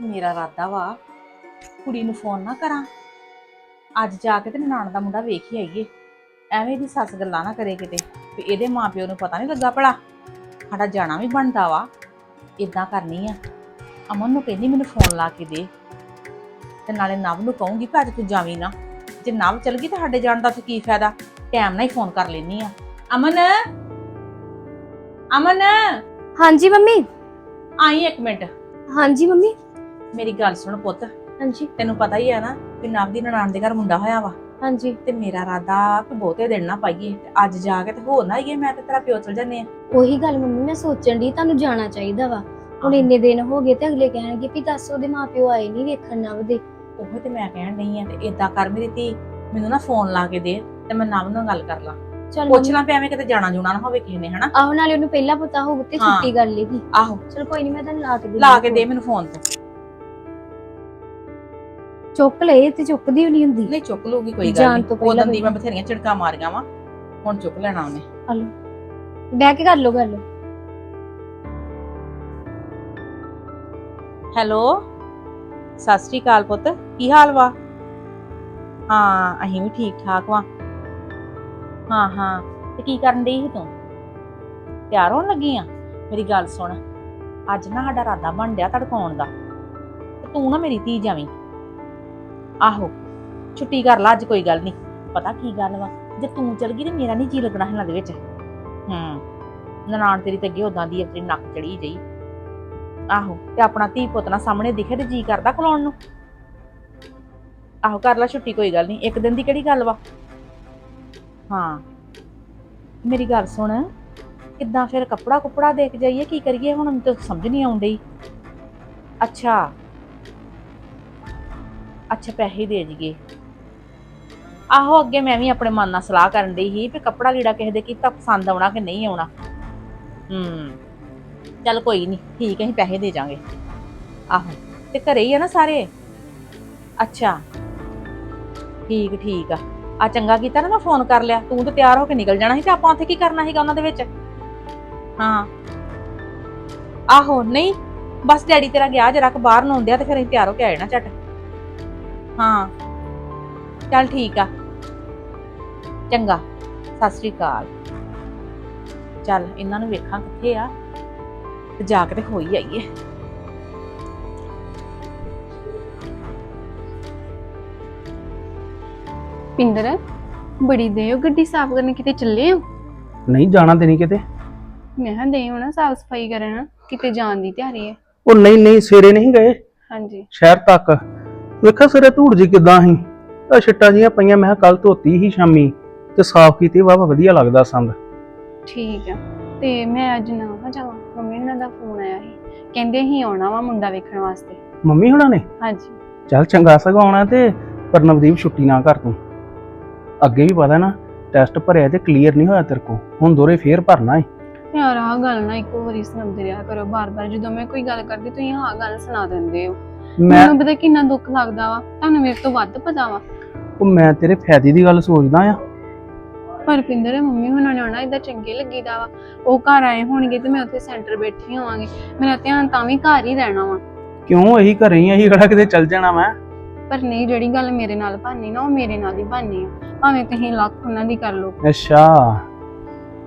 ਮੇਰਾ ਇਰਾਦਾ ਵਾ, ਕੁੜੀ ਨੂੰ ਫੋਨ ਨਾ ਕਰਾਂ। ਅੱਜ ਜਾ ਕੇ ਤੇ ਨਨਾਣ ਦਾ ਮੁੰਡਾ ਵੇਖ ਹੀ ਆਈਏ। ਐਵੇਂ ਦੀ ਸੱਸ ਗੱਲਾਂ ਨਾ ਕਰੇ ਕਿਤੇ, ਵੀ ਇਹਦੇ ਮਾਪਿਓ ਨੂੰ ਪਤਾ ਨਹੀਂ ਲੱਗਾ ਭਲਾ। ਸਾਡਾ ਜਾਣਾ ਵੀ ਬਣਦਾ ਵਾ। ਇਦਾਂ ਕਰਨੀ ਆ। ਅਮਨ ਨੂੰ ਕਹਿੰਦੀ ਮੈਨੂੰ ਫੋਨ ਲਾ ਕੇ ਦੇ। ਤੇ ਨਾਲੇ ਨਵ ਨੂੰ ਕਹੂੰਗੀ ਵੀ ਅੱਜ ਤੂੰ ਜਾਵੀਂ ਨਾ। ਜੇ ਨਵ ਚਲ ਗਈ ਤਾਂ ਸਾਡੇ ਜਾਣ ਦਾ ਤੇ ਕੀ ਫਾਇਦਾ? ਟਾਈਮ ਨਾਲ ਹੀ ਫੋਨ ਕਰ ਲੈਣੀ ਆ। ਅਮਨ! ਅਮਨ? ਹਾਂਜੀ ਮੰਮੀ। ਆਈ ਇੱਕ ਮਿੰਟ। ਹਾਂਜੀ ਮੰਮੀ। ਮੇਰੀ ਗੱਲ ਸੁਣ ਪੁੱਤ। ਹਾਂਜੀ। ਤੈਨੂੰ ਪਤਾ ਹੀ ਆ ਨਾ ਕਿ ਨਵ ਦੀ ਨਨਾਣ ਦੇ ਘਰ ਮੁੰਡਾ ਹੋਇਆ ਵਾ। ਹਾਂਜੀ। ਤੇ ਮੇਰਾ ਇਰਾਦਾ ਕਿ ਬਹੁਤੇ ਦਿਨ ਨਾ ਪਾਈਏ। ਤੇ ਅੱਜ ਜਾ ਕੇ ਤੇ ਹੋ ਨਾ ਆਈਏ ਮੈਂ ਤੇ ਤੇਰਾ ਪਿਓ ਚਲ ਜੰਨੇ ਆ। ਉਹੀ ਗੱਲ ਮੰਮੀ ਮੈਂ ਸੋਚਣ ਦੀ ਤੁਹਾਨੂੰ ਜਾਣਾ ਚਾਹੀਦਾ ਵਾ। ਹੁਣ ਇੰਨੇ ਦਿਨ ਹੋ ਗਏ ਤੇ ਅਗਲੇ ਕਹਿਣਗੇ ਵੀ ਦੱਸ ਉਹਦੇ ਮਾਪਿਓ ਆਏ ਨਹੀਂ ਵੇਖਣ ਨਵ ਦੇ ਉਹ ਤੇ ਮੈਂ ਕਹਿਣ ਨਹੀਂ ਆ ਤੇ ਇਦਾਂ ਕਰ ਮੇਰੀ ਧੀ ਮੈਨੂੰ ਨਾ ਫੋਨ ਲਾ ਕੇ ਦੇ ਤੇ ਮੈਂ ਨਵ ਨਾਲ ਗੱਲ ਕਰ ਲਾਂ। ਚਲ ਪੁੱਛ ਲਾਂ ਪਿਆ ਐਵੇਂ ਕਿਤੇ ਜਾਣਾ ਜੂਣਾ ਨਾ ਹੋਵੇ ਕਿਸੇ ਨੇ ਹਨਾ? ਆਹੋ ਨਾਲੇ ਉਹਨੂੰ ਪਹਿਲਾਂ ਪਤਾ ਹੋਊ ਤੇ ਹਾਂ। ਛੁੱਟੀ ਕਰ ਲੇਗੀ ਆਹੋ। ਚਲ ਕੋਈ ਨਹੀਂ ਮੈਂ ਤੁਹਾਨੂੰ ਲਾ ਕੇ ਦੇ ਲਾ ਕੇ ਦੇ ਮੈਨੂੰ ਫੋਨ ਤੇ। ਚੁੱਕ ਲਏ ਤੇ ਚੁੱਕਦੀ ਨਹੀਂ ਹੁੰਦੀ। ਨਹੀਂ ਚੁੱਕ ਲੂਗੀ ਕੋਈ ਗੱਲ ਜਾਣ ਨਹੀਂ ਪਹਿਲਾਂ ਉਦੋਂ ਦੀ ਮੈਂ ਬਥੇਰੀਆਂ ਝਿੜਕਾਂ ਮਾਰੀਆਂ ਵਾ। ਹੁਣ ਚੁੱਕ ਲੈਣਾ ਉਹਨੇ। ਹਲੋ। ਬਹਿ ਕੇ ਕਰ ਲੋ ਗੱਲ। ਹੈਲੋ? ਸਤਿ ਸ਼੍ਰੀ ਅਕਾਲ ਪੁੱਤ। ਕੀ ਹਾਲ ਵਾ? ਹਾਂ ਅਸੀਂ ਵੀ ਠੀਕ ਠਾਕ ਵਾਂ। ਹਾਂ ਹਾਂ। ਤੇ ਕੀ ਕਰਨ ਡਈ ਸੀ ਤੂੰ? ਤਿਆਰ ਹੋਣ ਲੱਗੀ ਆ? ਮੇਰੀ ਗੱਲ ਸੁਣ। ਅੱਜ ਨਾ ਸਾਡਾ ਰਾਦਾ ਬਣ ਡਿਆ ਤੜਕਾਉਣ ਦਾ। ਤੇ ਤੂੰ ਨਾ ਮੇਰੀ ਧੀ ਜਾਵੀਂ। ਆਹੋ, ਛੁੱਟੀ ਕਰ ਲਾ, ਅੱਜ ਕੋਈ ਗੱਲ ਨਹੀਂ ਪਤਾ ਕੀ ਗੱਲ ਵਾ? ਜੇ ਤੂੰ ਚਲ ਗਈ ਤੇ ਮੇਰਾ ਨਹੀਂ ਜੀ ਲੱਗਣਾ ਇਹਨਾਂ ਦੇ ਵਿੱਚ। ਹੂੰ। ਨਨਾਣ ਤੇਰੀ ਤੇ ਅੱਗੇ ਉਦਾਂ ਦੀ ਆਪਣੀ ਨੱਕ ਚੜੀ ਜਈ। ਆਹੋ, ਤੇ ਆਪਣਾ ਧੀ ਪੁੱਤ ਨਾ ਸਾਹਮਣੇ ਦਿਖੇ ਤੇ ਜੀ ਕਰਦਾ ਖਲਾਉਣ ਨੂੰ। ਆਹੋ, ਕਰ ਲੈ ਛੁੱਟੀ, ਕੋਈ ਗੱਲ ਨਹੀਂ ਇੱਕ ਦਿਨ ਦੀ ਕਿਹੜੀ ਗੱਲ ਵਾ? ਹਾਂ। ਮੇਰੀ ਗੱਲ ਸੁਣ। ਕਿੱਦਾਂ ਫਿਰ ਕੱਪੜਾ ਕੁਪੜਾ ਦੇ ਕੇ ਜਾਈਏ? ਕੀ ਕਰੀਏ? ਹੁਣ ਮੈਨੂੰ ਤਾਂ ਸਮਝ ਨਹੀਂ ਆਉਣ ਡਈ। ਅੱਛਾ। ਅੱਛਾ, ਪੈਸੇ ਦੇ ਜੀਏ ਆਹੋ, ਅੱਗੇ ਮੈਂ ਵੀ ਆਪਣੇ ਮਨ ਨਾਲ ਸਲਾਹ ਕਰਨ ਡਈ ਸੀ ਵੀ ਕੱਪੜਾ ਲੀੜਾ ਕਿਸੇ ਦੇ ਕੀਤਾ ਪਸੰਦ ਆਉਣਾ ਕਿ ਨਹੀਂ ਆਉਣਾ। ਹੂੰ। ਚੱਲ ਕੋਈ ਨਹੀਂ, ਠੀਕ ਹੈ, ਅਸੀਂ ਪੈਸੇ ਦੇ ਜਾਾਂਗੇ ਆਹੋ, ਤੇ ਘਰੇ ਹੀ ਆ ਨਾ ਸਾਰੇ? ਅੱਛਾ। ਠੀਕ ਠੀਕ ਆ। ਆ ਚੰਗਾ ਕੀਤਾ ਨਾ ਮੈਂ ਫੋਨ ਕਰ ਲਿਆ, ਤੂੰ ਤਾਂ ਤਿਆਰ ਹੋ ਕੇ ਨਿਕਲ ਜਾਣਾ ਸੀ ਤੇ ਆਪਾਂ ਉੱਥੇ ਕੀ ਕਰਨਾ ਸੀਗਾ ਉਹਨਾਂ ਦੇ ਵਿੱਚ? ਹਾਂ। ਆਹੋ, ਨਹੀਂ, ਬਸ ਡੈਡੀ ਤੇਰਾ ਗਿਆ ਜਰਾ ਕੁ ਬਾਹਰ ਨੂੰ ਆਉਂਦਿਆ ਤੇ ਫਿਰ ਅਸੀਂ ਤਿਆਰ ਹੋ ਕੇ ਆਏ ਨਾ ਝਟ। ਹਾਂ। ਚੱਲ ਠੀਕ ਆ। ਚੰਗਾ, ਸਤਿ ਸ੍ਰੀ ਅਕਾਲ। ਚੱਲ, ਇਹਨਾਂ ਨੂੰ ਵੇਖਾਂ ਕਿੱਥੇ ਆ, ਤੇ ਜਾ ਕੇ ਤੇ ਹੋਈ ਆਈਏ। ਪਿੰਦਰ ਬੜੀ ਦੇ ਹੋ ਗੱਡੀ ਸਾਫ਼ ਕਰਨ ਕਿਤੇ ਚੱਲੇ ਹੋ? ਨਹੀਂ ਜਾਣਾ ਤੇ ਨਹੀਂ ਕਿਤੇ। ਮੈਂ ਹਾਂ ਦੇ ਹੋ ਨਾ ਸਾਫ਼ ਸਫ਼ਾਈ ਕਰਨ ਕਿਤੇ ਜਾਣ ਦੀ ਤਿਆਰੀ ਹੈ। ਉਹ ਨਹੀਂ ਨਹੀਂ ਸਵੇਰੇ ਨਹੀਂ ਗਏ। ਹਾਂਜੀ। ਸ਼ਹਿਰ ਤੱਕ। ਵੇਖਾ ਸਵੇਰੇ ਧੂੜ ਜੀ ਕਿਦਾਂ ਸੀ। ਆ ਛਿੱਟਾਂ ਜੀਆਂ ਪਈਆਂ ਮੈਂ ਕੱਲ ਧੋਤੀ ਹੀ ਸ਼ਾਮੀ ਤੇ ਸਾਫ਼ ਕੀਤੀ ਵਾਹ ਵਧੀਆ ਲੱਗਦਾ ਸੰਦ। ਠੀਕ ਆ। ਤੇ ਮੈਂ ਅੱਜ ਨਾ ਵਾ ਜਾਵਾਂ। ਮੰਮੀ ਉਹਨਾਂ ਦਾ ਫੋਨ ਆਇਆ ਸੀ। ਕਹਿੰਦੇ ਹੀ ਆਉਣਾ ਵਾ ਮੁੰਡਾ ਵੇਖਣ ਵਾਸਤੇ। ਮੰਮੀ ਹੁਣਾਂ ਨੇ? ਹਾਂਜੀ। ਚੱਲ ਚੰਗਾ ਸਗੋਂ ਆਉਣਾ ਤੇ ਪਰ ਨਵਦੀਪ ਛੁੱਟੀ ਨਾ ਕਰ ਤੂੰ। ਅੱਗੇ ਵੀ ਪਤਾ ਨਾ ਟੈਸਟ ਭਰਿਆ ਤੇ ਕਲੀਅਰ ਨਹੀਂ ਹੋਇਆ ਤੇਰੇ ਕੋ ਹੁਣ ਦੋਰੇ ਫੇਰ ਭਰਨਾ ਏ। ਯਾਰ ਆਹ ਗੱਲ ਨਾ ਇੱਕੋ ਵਾਰੀ ਸੁਣਾਉਂਦੇ ਰਿਹਾ ਕਰੋ ਬਾਰ-ਬਾਰ। ਜਦੋਂ ਮੈਂ ਕੋਈ ਗੱਲ ਕਰਦੀ ਤੁਸੀਂ ਆਹ ਗੱਲ ਸੁਣਾ ਦਿੰਦੇ ਹੋ। ਮੈਂ ਮੈਨੂੰ ਪਤਾ ਕਿੰਨਾ ਦੁੱਖ ਲੱਗਦਾ ਵਾ। ਤੁਹਾਨੂੰ ਮੇਰੇ ਤੋਂ ਵੱਧ ਪਤਾ ਵਾ। ਉਹ ਮੈਂ ਤੇਰੇ ਫਾਇਦੇ ਦੀ ਗੱਲ ਸੋਚਦਾ ਆ। ਪਰ ਪਿੰਦਰ ਮੰਮੀ ਹੁਣਾਂ ਨੇ ਆਉਣਾ ਇਦਾਂ ਚੰਗੇ ਲੱਗੀਦਾ ਵਾ। ਉਹ ਘਰ ਆਏ ਹੋਣਗੇ ਤੇ ਮੈਂ ਉੱਥੇ ਸੈਂਟਰ ਬੈਠੀ ਹੋਵਾਂਗੀ। ਮੇਰਾ ਧਿਆਨ ਤਾਂ ਵੀ ਘਰ ਹੀ ਰਹਿਣਾ ਵਾ। ਕਿਉਂ? ਇਹੀ ਘਰੇ ਹੀ ਅਸੀਂ ਕਿਹੜਾ ਕਿਤੇ ਚੱਲ ਜਾਣਾ ਮੈਂ? ਪਰ ਨਹੀਂ ਜਿਹੜੀ ਗੱਲ ਮੇਰੇ ਨਾਲ ਬਾਨੀ ਨਾ ਉਹ ਮੇਰੇ ਨਾਲ ਹੀ ਬਾਨੀ ਆ। ਭਾਵੇਂ ਤੁਸੀਂ ਲੱਖ ਉਹਨਾਂ ਦੀ ਕਰ ਲਓ। ਅੱਛਾ।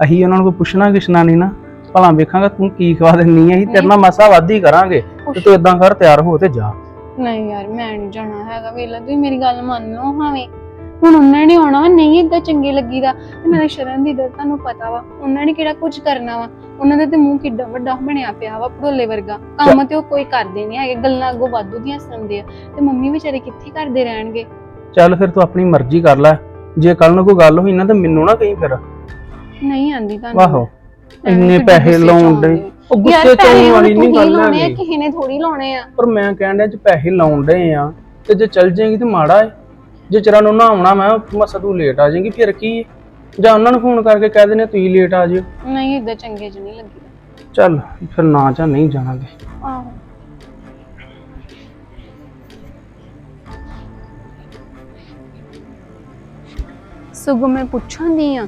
ਅਸੀਂ ਉਹਨਾਂ ਨੂੰ ਕੋਈ ਪੁੱਛਣਾ ਕਿਸ਼ਨਾ ਨਹੀਂ ਨਾ। ਭਲਾ ਵੇਖਾਂਗਾ ਤੂੰ ਕੀ ਖਵਾ ਦਿੰਨੀ ਆ। ਅਸੀਂ ਤੇਰੇ ਨਾਲ ਮਸਾ ਵਾਧੀ ਕਰਾਂਗੇ। ਤੇ ਤੂੰ ਇਦਾਂ ਕਰ ਤਿਆਰ ਹੋ ਤੇ ਜਾ। ਨਹੀਂ ਯਾਰ ਮੈਂ ਨਹੀਂ ਜਾਣਾ ਹੈਗਾ। ਵੇਲਾ ਤੁਸੀਂ ਮੇਰੀ ਗੱਲ ਮੰਨ ਲਓ ਭਾਵੇਂ। ਹੁਣ ਉਹਨਾਂ ਨੇ ਆਉਣਾ ਵਾ ਨਹੀਂ ਇਦਾਂ ਚੰਗੇ ਲੱਗੀਦਾ। ਤੇ ਨਾਲੇ ਸ਼ਰਨ ਦੀ ਦਰ ਤੁਹਾਨੂੰ ਪਤਾ ਵਾ ਉਹਨਾਂ ਨੇ ਕਿਹੜਾ ਕੁਝ ਕਰਨਾ ਵਾ। ਉਹਨਾਂ ਦਾ ਤੇ ਮੂੰਹ ਕਿੱਡਾ ਵੱਡਾ ਬਣਿਆ ਪਿਆ ਵਾ ਭੜੋਲੇ ਵਰਗਾ। ਕੰਮ ਤੇ ਉਹ ਕੋਈ ਕਰਦੇ ਨਹੀਂ ਹੈਗੇ ਗੱਲਾਂ ਅੱਗੋਂ ਵਾਧੂ ਦੀਆਂ ਸੁਣਦੇ ਆ। ਤੇ ਮੰਮੀ ਵਿਚਾਰੇ ਕਿੱਥੇ ਕਰਦੇ ਰਹਿਣਗੇ? ਚੱਲ ਫਿਰ ਤੂੰ ਆਪਣੀ ਮਰਜ਼ੀ ਕਰ ਲੈ। ਜੇ ਕੱਲ ਨੂੰ ਕੋਈ ਗੱਲ ਹੋਈ ਨਾ ਤੇ ਮੈਨੂੰ ਨਾ ਕਹੀਂ ਫਿਰ। ਨਹੀਂ ਆਂਦੀ ਤੁਹਾਨੂੰ। ਵਾਹੋ ਐਵੇਂ ਇੰਨੇ ਪੈਸੇ ਲਾਉਣ ਦੇ। ਉਹ ਗੁੱਸੇ ਆਉਣ ਵਾਲੀ ਨਹੀਂ ਗੱਲ ਲਾਉਣੇ ਆ ਕਿਸੇ ਨੇ ਥੋੜੀ ਲਾਉਣੇ ਆ। ਪਰ ਮੈਂ ਕਹਿਣ ਡਿਆ ਜੇ ਪੈਸੇ ਲਾਉਣ ਡਏ ਆ ਤੇ ਜੇ ਚੱਲ ਜਾਏਗੀ ਤੇ ਮਾੜਾ ਏ। ਜੇ ਚਿਰਾਂ ਨੂੰ ਨਾ ਆਉਣਾ ਮੈਂ ਮਸਾ ਤੂੰ ਲੇਟ ਆ ਜਾਏਗੀ ਫਿਰ ਕੀ? ਜਾਂ ਉਹਨਾਂ ਨੂੰ ਫੋਨ ਕਰਕੇ ਕਹਿ ਦੇਣੇ ਤੁਸੀਂ ਲੇਟ ਆ ਜਿਓ। ਨਹੀਂ ਇਦਾਂ ਚੰਗੇ ਚ ਨਹੀਂ ਲੱਗੀਦਾ। ਚੱਲ ਫਿਰ ਨਾ ਜਾਂ ਨਹੀਂ ਜਾਣਾਗੇ। ਆਹੋ। ਸਗੋਂ ਮੈਂ ਪੁੱਛਾਂਦੀ ਆ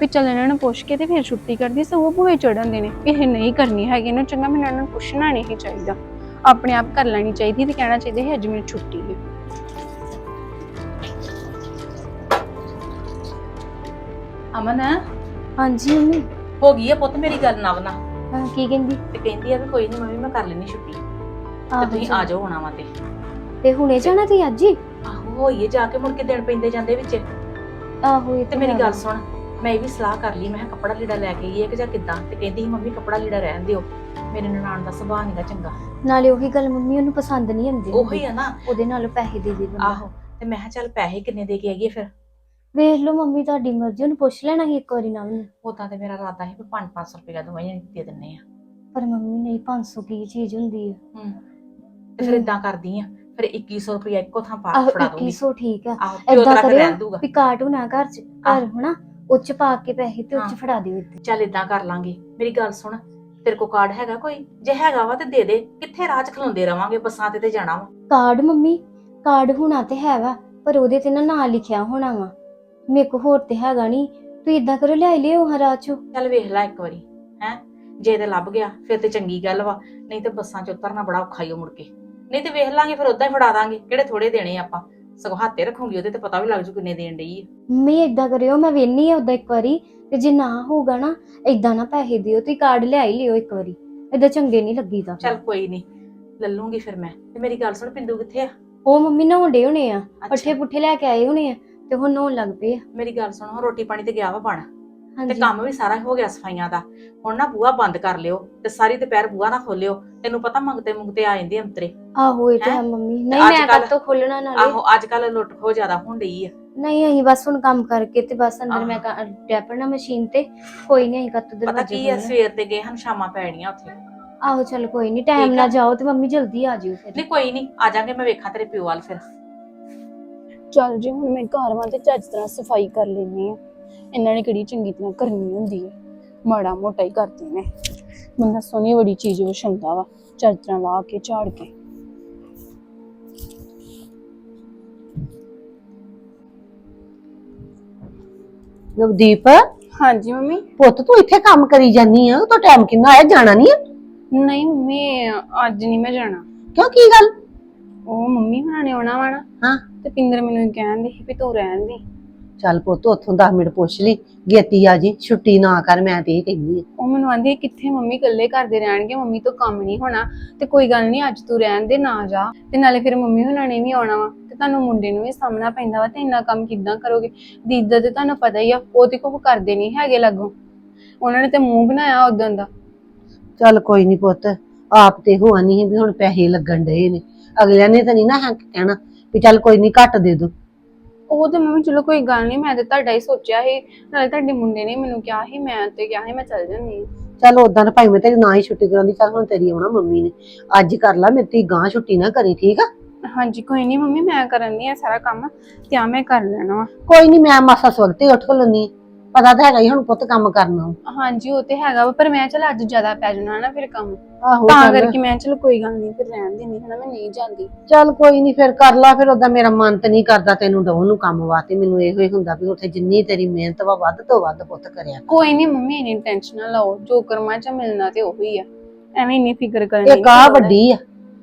ਵੀ ਚੱਲ ਇਹਨਾਂ ਨੂੰ ਪੁੱਛ ਕੇ ਤੇ ਫਿਰ ਛੁੱਟੀ ਕਰਦੀ ਸੋ ਉਹ ਭੂਏ ਚੜਨ ਦੇਣੇ। ਵੀ ਇਹ ਨਹੀਂ ਕਰਨੀ ਹੈਗੀ ਇਹਨੂੰ ਚੰਗਾ ਮੈਨੂੰ ਇਹਨਾਂ ਨੂੰ ਪੁੱਛਣਾ ਨਹੀਂ ਚਾਹੀਦਾ। ਆਪਣੇ ਆਪ ਕਰ ਲੈਣੀ ਚਾਹੀਦੀ ਤੇ ਕਹਿਣਾ ਚਾਹੀਦਾ ਹੈ ਅੱਜ ਮੇਰੀ ਛੁੱਟੀ ਹੈ। ਅਮਨ? ਹਾਂਜੀ ਮੰਮੀ। ਹੋ ਗਈ ਆ ਪੁੱਤ ਮੇਰੀ ਗੱਲ ਨਾ ਬਣਾ ਹਾਂ ਕੀ ਕਹਿੰਦੀ? ਤੇ ਕਹਿੰਦੀ ਆ ਵੀ ਕੋਈ ਨਹੀਂ ਮੰਮੀ ਮੈਂ ਕਰ ਲੈਣੀ ਛੁੱਟੀ। ਤੇ ਆਹੋ ਤੁਸੀਂ ਆ ਜਾਓ ਹੋਣਾ ਵਾ ਤੇ। ਤੇ ਹੁਣੇ ਜਾਣਾ ਤੇ ਅੱਜ ਹੀ? ਆਹੋ ਹੋਈਏ ਜਾ ਕੇ ਮੁੜ ਕੇ ਦਿਨ ਪੈਂਦੇ ਜਾਂਦੇ ਵਿੱਚ। ਆਹੋ ਇਹ ਤੇ ਮੇਰੀ। ਗੱਲ ਸੁਣ ਮੈਂ ਇਹ ਵੀ ਸਲਾਹ ਕਰ ਲਈ ਮੈਂ ਕਿਹਾ ਕੱਪੜਾ ਲੀੜਾ ਲੈ ਕੇ ਗਈ ਹੈ ਕਿ ਜਾਂ ਕਿੱਦਾਂ? ਤੇ ਕਹਿੰਦੀ ਸੀ ਮੰਮੀ ਕੱਪੜਾ ਲੀੜਾ ਰਹਿਣ ਦਿਓ। ਮੇਰੇ ਨਨਾਣ ਦਾ ਸੁਭਾਅ ਨਹੀਂਗਾ ਚੰਗਾ। ਨਾਲੇ ਉਹੀ ਗੱਲ ਮੰਮੀ ਉਹਨੂੰ ਪਸੰਦ ਨਹੀਂ ਆਉਂਦੀ। ਉਹੀ ਆ ਨਾ। ਉਹਦੇ ਨਾਲ ਪੈਸੇ ਦੇ ਦੇ ਬੰਦਾ। ਆਹੋ ਤੇ ਮੈਂ ਕਿਹਾ ਚੱਲ ਪੈਸੇ ਕਿੰਨੇ ਦੇ ਕੇ ਆਈਏ ਫਿਰ? ਵੇਖ ਲਓ ਮੰਮੀ ਤੁਹਾਡੀ ਮਰਜ਼ੀ ਉਹਨੂੰ ਪੁੱਛ ਲੈਣਾ ਸੀ ਇੱਕ ਵਾਰੀ ਨਾਲ। ਉਦਾਂ ਤੇ ਮੇਰਾ ਇਰਾਦਾ ਸੀ ਵੀ 5-500 ਰੁਪਏ ਦਵਾਈਆਂ ਦੇ ਦਿੰਨੇ ਆ। ਪਰ ਮੰਮੀ ਨਹੀਂ 500 ਕੀ ਚੀਜ਼ ਹੁੰਦੀ ਹੈ ਹੂੰ ਤੇ ਫਿਰ। ਇਦਾਂ ਕਰਦੀ ਆ ਫਿਰ 2100 ਰੁਪਏ ਇੱਕੋ ਥਾਂ ਪਾ ਆਹੋ ਫੜਾ ਦੂੰਗੀ 2100 ਠੀਕ ਆ। ਆਹੋ ਤੇਰਾ ਫਿਰ ਕਰਿਓ ਰਹਿਣ ਦੂਗਾ ਵੀ ਕਾਰਡ ਹੋਣਾ ਘਰ ਚ ਘਰ ਹੋਣਾ ਉਹ ਚ ਪਾ ਕੇ ਪੈਸੇ ਤੇ ਉਹ ਚ ਹਾਂ। ਫੜਾ ਦਿਓ ਇੱਥੇ। ਚੱਲ ਇਦਾਂ ਕਰ ਲਾਂਗੇ। ਮੇਰੀ ਗੱਲ ਸੁਣ ਤੇਰੇ ਕੋ ਕਾਰਡ ਹੈਗਾ ਕੋਈ? ਜੇ ਹੈਗਾ ਵਾ ਤੇ ਦੇ ਦੇ ਕਿੱਥੇ ਰਾਹ ਚ ਖਲੋਂਦੇ ਰਵਾਂਗੇ ਬੱਸਾਂ ਤੇ ਤੇ ਜਾਣਾ ਵਾ? ਕਾਰਡ ਮੰਮੀ ਕਾਰਡ ਹੋਣਾ ਤੇ ਹੈ ਵਾ ਪਰ ਉਹਦੇ ਤੇ ਨਾ ਨਾਂ ਲਿਖਿਆ ਹੋਣਾ ਵਾ। ਮੇਰੇ ਕੋ ਹੋਰ ਤੇ ਹੈਗਾ ਨਹੀਂ। ਤੂੰ ਇਦਾਂ ਕਰੋ ਲੈ ਲਿਓ ਹਰਾ ਚੋ। ਚੱਲ ਵੇਖ ਲੈ ਇੱਕ ਵਾਰੀ ਹੈ? ਜੇ ਤੇ ਲੱਭ ਗਿਆ ਫਿਰ ਤੇ ਚੰਗੀ ਗੱਲ ਵਾ ਨਹੀਂ ਤੇ ਬੱਸਾਂ ਚ ਉਤਰਨਾ ਬੜਾ ਔਖਾ ਹੀ ਮੁੜ ਕੇ। ਨਹੀਂ ਤੇ ਵੇਖ ਲਾਂਗੇ ਫਿਰ ਉਦਾਂ ਹੀ ਫੜਾ ਦਾਂਗੇ ਕਿਹੜੇ ਥੋੜੇ ਦੇਣੇ ਆ ਆਪਾਂ। ਸਗੋਂ ਹੱਥੇ ਰੱਖੂਗੀ ਉਹਦੇ ਤੇ ਪਤਾ ਵੀ ਲੱਗ ਜੂ ਕਿੰਨੇ ਦੇਣ ਡਈ ਆ। ਮੈਂ ਇਦਾਂ ਕਰਿਓ ਮੈਂ ਵੇਨੀ ਆ ਉਦਾਂ ਇੱਕ ਵਾਰੀ ਤੇ ਜੇ ਨਾ ਹੋਊਗਾ ਨਾ ਇਦਾਂ ਨਾ ਪੈਸੇ ਦਿਓ ਤੁਸੀਂ ਕਾਰਡ ਲੈ ਹੀ ਲਿਓ ਇੱਕ ਵਾਰੀ। ਇਦਾਂ ਚੰਗੇ ਨਹੀਂ ਲੱਗੀਦਾ। ਚੱਲ ਕੋਈ ਨਹੀਂ ਲੱਲੂਗੀ ਫਿਰ ਮੈਂ। ਤੇ ਮੇਰੀ ਗੱਲ ਸੁਣ ਪਿੰਦੂ ਕਿੱਥੇ ਆ? ਉਹ ਮੰਮੀ ਨਹਾਉਣ ਡੇ ਹੋਣੇ ਆ ਪੱਠੇ ਪੁੱਠੇ ਲੈ ਕੇ ਆਏ ਹੋਣੇ ਆ। ਤੇ ਹੁਣ ਨਹਾਉਣ ਲੱਗ ਪਏ ਆ। ਮੇਰੀ ਗੱਲ ਸੁਣ ਰੋਟੀ ਪਾਣੀ ਤੇ ਗਿਆ ਵਾ ਬਣ ਤੇ ਹਾਂਜੀ। ਕੰਮ ਵੀ ਸਾਰਾ ਹੋ ਗਿਆ ਸਫਾਈਆਂ ਦਾ। ਹੁਣ ਨਾ ਬੂਹਾ ਬੰਦ ਕਰ ਲਿਓ ਤੇ ਸਾਰੀ ਦੁਪਹਿਰ ਬੂਹਾ ਨਾ ਖੋਲਿਓ। ਤੈਨੂੰ ਪਤਾ ਮੰਗਤੇ ਮੁੰਗਤੇ ਆ ਜਾਂਦੇ ਅੰਤਰੇ। ਆਹੋ ਇਹ ਤਾਂ ਹੈਂ? ਹੈ ਮੰਮੀ। ਨਹੀਂ ਅੱਜ ਮੈਂ ਕੱਲ੍ਹ- ਕਦ ਤੋਂ ਖੋਲਣਾ ਨਾਲੇ? ਆਹੋ ਅੱਜ ਕੱਲ ਲੁੱਟ ਖੋ ਜ਼ਿਆਦਾ ਹੋਣ ਡਈ ਆ। ਨਹੀਂ ਅਸੀਂ ਬਸ ਹੁਣ ਕੰਮ ਕਰਕੇ ਤੇ ਬਸ ਅੰਦਰ। ਮੈਂ ਡੈਪਣਾ ਮਸ਼ੀਨ ਤੇ। ਕੋਈ ਨਹੀਂ ਅਸੀਂ ਕੱਤ ਪਤਾ ਦਰਵਾਜ਼ੇ ਕੀ ਆ ਖੋਲ੍ਹਣਾ। ਸਵੇਰ ਤੇ ਗਏ ਹਨ ਸ਼ਾਮਾਂ ਪੈਣੀਆਂ ਉੱਥੇ। ਆਹੋ ਚੱਲ ਕੋਈ ਨਹੀਂ ਟਾਈਮ ਠੀਕ ਨਾਲ। ਜਾਓ ਤੇ ਮੰਮੀ ਜਲਦੀ ਆ ਜਿਓ ਫਿਰ। ਨਹੀਂ ਕੋਈ ਨਹੀਂ ਆ ਜਾਾਂਗੇ ਮੈਂ ਵੇਖਾਂ ਤੇਰੇ ਪਿਓ ਵੱਲ ਫਿਰ। ਚੱਲ ਜੀ ਹੁਣ ਮੈਂ ਘਰ ਵਾਂ ਤੇ ਚੱਜ ਤਰ੍ਹਾਂ ਸਫ਼ਾਈ ਕਰ ਲੈਣੀ ਆ ਇਹਨਾਂ ਨੇ ਕਿਹੜੀ ਚੰਗੀ ਤਰ੍ਹਾਂ ਕਰਨੀ ਹੁੰਦੀ ਹੈ। ਮਾੜਾ ਮੋਟਾ ਹੀ ਕਰਦੇ ਨੇ। ਬੰਦਾ ਸੋਹਣੀ ਬੜੀ ਚੀਜ਼ ਉਹ ਛੰਦਾ ਵਾ ਚੱਜ ਤਰ੍ਹਾਂ ਲਾ ਕੇ ਝਾੜ ਕੇ। ਨਵਦੀਪ ਹਾਂਜੀ ਮੰਮੀ? ਪੁੱਤ ਤੂੰ ਇੱਥੇ ਕੰਮ ਕਰੀ ਜਾਨੀ ਆ ਤੋ ਟਾਈਮ ਕਿੰਨਾ ਆਇਆ ਜਾਣਾ ਨਹੀਂ ਨਹੀਂ ਮੰਮੀ ਅੱਜ ਨਹੀਂ ਮੈਂ ਜਾਣਾ। ਕਿਉਂ ਕੀ ਗੱਲ? ਉਹ ਮੰਮੀ ਹੁਣਾਂ ਨੇ ਆਉਣਾ ਵਾ ਨਾ ਹਾਂ। ਤੇ ਪਿੰਦਰ ਮੈਨੂੰ ਕਹਿੰਦੀ ਸੀ ਵੀ ਤੂੰ ਰਹਿਣ ਦੇ। ਚੱਲ ਪੁੱਤ ਉੱਥੋਂ 10 ਮਿੰਟ ਪੁੱਛ ਲਈ ਗੇਤੀ ਆ ਜੀ ਛੁੱਟੀ ਨਾ ਕਰ ਮੈਂ ਤੇ ਇਹ ਕਹਿੰਦੀ ਉਹ ਮੈਨੂੰ ਆਂਦੀ ਕਿੱਥੇ ਮੰਮੀ ਇਕੱਲੇ ਕਰਦੇ ਰਹਿਣਗੇ ਮੰਮੀ ਤੋਂ ਕੰਮ ਨਹੀਂ ਹੋਣਾ ਤੇ ਕੋਈ ਗੱਲ ਨਹੀਂ ਅੱਜ ਤੂੰ ਰਹਿਣ ਦੇ ਨਾ ਜਾ। ਤੇ ਨਾਲੇ ਫਿਰ ਮੰਮੀ ਹੁਣਾਂ ਨੇ ਵੀ ਆਉਣਾ ਵਾ ਤੇ ਤੁਹਾਨੂੰ ਮੁੰਡੇ ਨੂੰ ਵੀ ਸਾਹਮਣਾ ਪੈਂਦਾ ਵਾ ਤੇ ਇੰਨਾ ਕੰਮ ਕਿੱਦਾਂ ਕਰੋਗੇ? ਦੀਦੀ ਦਾ ਤੇ ਤੁਹਾਨੂੰ ਪਤਾ ਹੀ ਆ ਉਹ ਤੇ ਕੁਝ ਕਰਦੇ ਨਹੀਂ ਹੈਗੇ ਲੱਗੋ। ਉਹਨਾਂ ਨੇ ਤੇ ਮੂੰਹ ਬਣਾਇਆ ਉਦੋਂ ਦਾ। ਚੱਲ ਕੋਈ ਨਹੀਂ ਪੁੱਤ ਆਪ ਤੇ ਹੋਆ ਨਹੀਂ ਵੀ ਹੁਣ ਪੈਸੇ ਲੱਗਣ ਡਏ ਨੇ। ਅਗਲਿਆਂ ਨੇ ਤਾਂ ਨਹੀਂ ਨਾ ਹਾਂ ਕਹਿਣਾ ਵੀ ਚੱਲ ਕੋਈ ਨਹੀਂ ਘੱਟ ਦੇ ਦੋ। ਉਹ ਤੇ ਮੰਮੀ ਚਲੋ ਕੋਈ ਗੱਲ ਨਹੀਂ ਮੈਂ ਤੇ ਤੁਹਾਡਾ ਹੀ ਸੋਚਿਆ ਸੀ ਨਾਲੇ ਤੁਹਾਡੇ ਮੁੰਡੇ ਨੇ ਮੈਨੂੰ ਕਿਹਾ ਸੀ ਮੈਂ ਤੇ ਕਿਹਾ ਸੀ ਮੈਂ ਚੱਲ ਜਾਂਦੀ ਚੱਲ ਉਦਾਂ ਤਾਂ ਭਾਈ ਮੈਂ ਤੇਰੀ ਨਾ ਹੀ ਛੁੱਟੀ ਕਰਾਂਦੀ ਚੱਲ ਹੁਣ ਤੇਰੀ ਆਉਣਾ ਮੰਮੀ ਨੇ। ਅੱਜ ਕਰ ਲਾ ਮੇਰੀ ਧੀ ਗਾਂ ਛੁੱਟੀ ਨਾ ਕਰੀ ਠੀਕ ਆ? ਹਾਂਜੀ ਕੋਈ ਨਹੀਂ ਮੰਮੀ ਮੈਂ ਕਰਨ ਆ ਸਾਰਾ ਕੰਮ ਤੇ ਆ ਮੈਂ ਕਰ ਲੈਣਾ ਵਾ। ਕੋਈ ਨਹੀਂ ਮੈਂ ਮਾਸਾ ਸਵਖਤੇ ਉੱਠ ਖਲੋਨੀ ਪਤਾ ਤਾਂ ਹੈਗਾ ਹੀ ਹੁਣ ਪੁੱਤ ਕੰਮ ਕਰਨਾ ਹਾਂਜੀ ਉਹ ਤੇ ਹੈਗਾ ਵਾ ਪਰ ਮੈਂ ਚਲ ਅੱਜ ਜ਼ਿਆਦਾ ਪੈ ਜਾਣਾ ਨਾ ਫਿਰ ਕੰਮ। ਆਹੋ ਤਾਂ ਚੱਲ। ਕਰਕੇ ਮੈਂ ਚਲ ਕੋਈ ਗੱਲ ਨਹੀਂ ਫਿਰ ਰਹਿਣ ਦਿੰਦੀ ਹਨਾ ਮੈਂ ਨਹੀਂ ਜਾਂਦੀ। ਚੱਲ ਕੋਈ ਨਹੀਂ ਫਿਰ ਕਰ ਲਾ ਫਿਰ ਉਹਦਾ ਮੇਰਾ ਮਨ ਤੇ ਨਹੀਂ ਕਰਦਾ ਤੈਨੂੰ ਡਾਉਣ ਨੂੰ ਕੰਮ ਵਾਸਤੇ। ਮੈਨੂੰ ਇਹੋ ਹੀ ਹੁੰਦਾ ਵੀ ਉੱਥੇ ਜਿੰਨੀ ਤੇਰੀ ਮਿਹਨਤ ਵਾ ਵੱਧ ਤੋਂ ਵੱਧ ਪੁੱਤ ਕਰਿਆ ਕੋਈ ਨਹੀਂ ਮੰਮੀ ਇਨੀ ਟੈਨਸ਼ਨ ਨਾ ਲਓ ਜੋ ਕਰਮਾਂ ਚ ਮਿਲਣਾ ਤੇ ਉਹੀ ਆ। ਐਵੇਂ ਇੰਨੀ ਫਿਕਰ ਕਰਨ ਇਹ ਨੀ ਕਾ ਲੋੜ ਹੈ। ਵੱਡੀ ਆ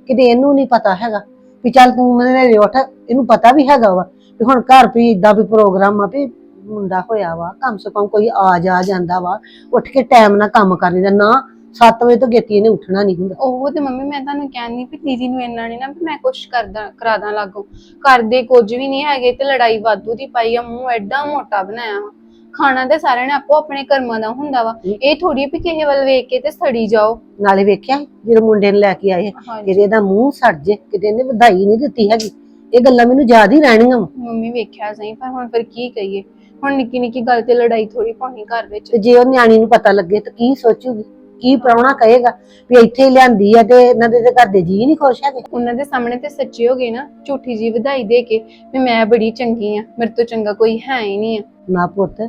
ਕਿਤੇ ਇਹਨੂੰ ਨਹੀਂ ਪਤਾ ਹੈਗਾ ਵੀ ਚੱਲ ਤੂੰ ਮੇਰੇ ਉੱਠ ਇਹਨੂੰ ਪਤਾ ਵੀ ਹੈਗਾ ਵਾ ਵੀ ਹੁਣ ਘਰ ਵੀ ਇਦਾਂ ਵੀ ਪ੍ਰੋਗਰਾਮ ਆ ਵੀ ਮੁੰਡਾ ਹੋਇਆ ਵਾ ਕਮ ਸੇ ਕਮ ਕੋਈ ਆ ਜਾ ਜਾਂਦਾ ਵਾ ਉੱਠ ਕੇ ਟਾਈਮ ਨਾਲ ਕੰਮ ਕਰ ਲੈਂਦਾ ਨਾ 7 ਵਜੇ ਤੋਂ ਗੇਤੀ ਇਹਨੇ ਉੱਠਣਾ ਨਹੀਂ ਹੁੰਦਾ। ਉਹ ਤੇ ਮੰਮੀ ਮੈਂ ਤੁਹਾਨੂੰ ਕਹਿੰਦੀ ਵੀ ਦੀਦੀ ਨੂੰ ਇੰਨਾ ਨਹੀਂ ਨਾ ਵੀ ਮੈਂ ਕੁਛ ਕਰਦਾ ਕਰਾਦਾ ਲਾਗੋ। ਕਰਦੇ ਕੁਝ ਵੀ ਨਹੀਂ ਹੈਗੇ ਤੇ ਲੜਾਈ ਵਾਧੂ ਦੀ ਪਾਈ ਆ ਮੂੰਹ ਐਡਾ ਮੋਟਾ ਬਣਾਇਆ ਵਾ। ਖਾਣਾ ਤੇ ਸਾਰਿਆਂ ਨੇ ਆਪੋ ਆਪਣੇ ਕਰਮਾਂ ਦਾ ਹੁੰਦਾ ਵਾ। ਇਹ ਥੋੜੀ ਵੀ ਕਿਸੇ ਵੱਲ ਵੇਖ ਕੇ ਤੇ ਸੜੀ ਜਾਓ। ਨਾਲੇ ਵੇਖਿਆ ਜਦੋਂ ਮੁੰਡੇ ਨੂੰ ਲੈ ਕੇ ਆਏ ਹਾਂਜੀ। ਕਿਤੇ ਇਹਦਾ ਮੂੰਹ ਸੜ ਜੇ ਕਿਤੇ ਇਹਨੇ ਵਧਾਈ ਨਹੀਂ ਦਿੱਤੀ ਹੈਗੀ। ਇਹ ਗੱਲਾਂ ਮੈਨੂੰ ਯਾਦ ਹੀ ਰਹਿਣੀਆਂ ਵਾਂ। ਮੰਮੀ ਵੇਖਿਆ ਸਹੀ ਪਰ ਹੁਣ ਫਿਰ ਕੀ ਕਹੀਏ? ਹੁਣ ਨਿੱਕੀ ਨਿੱਕੀ ਗੱਲ ਤੇ ਲੜਾਈ ਥੋੜੀ ਪਾਉਣੀ ਘਰ ਵਿੱਚ। ਤੇ ਜੇ ਉਹ ਨਿਆਣੀ ਨੂੰ ਪਤਾ ਲੱਗੇ ਤਾਂ ਕੀ ਸੋਚੂਗੀ? ਕੀ ਪ੍ਰਾਹੁਣਾ ਕਹੇਗਾ ਵੀ ਇੱਥੇ ਹੀ ਲਿਆਂਦੀ ਆ ਤੇ ਇਹਨਾਂ ਦੇ ਤੇ ਘਰ ਦੇ ਜੀ ਨਹੀਂ ਖੁਸ਼ ਹੈਗੇ? ਉਹਨਾਂ ਦੇ ਸਾਹਮਣੇ ਤੇ ਸੱਚੇ ਹੋ ਗਏ ਨਾ ਝੂਠੀ ਜੀ ਵਧਾਈ ਦੇ ਕੇ ਵੀ ਮੈਂ ਬੜੀ ਚੰਗੀ ਆ ਮੇਰੇ ਤੋਂ ਚੰਗਾ ਕੋਈ ਹੈ ਹੀ ਨਹੀਂ ਆ। ਨਾ ਪੁੱਤ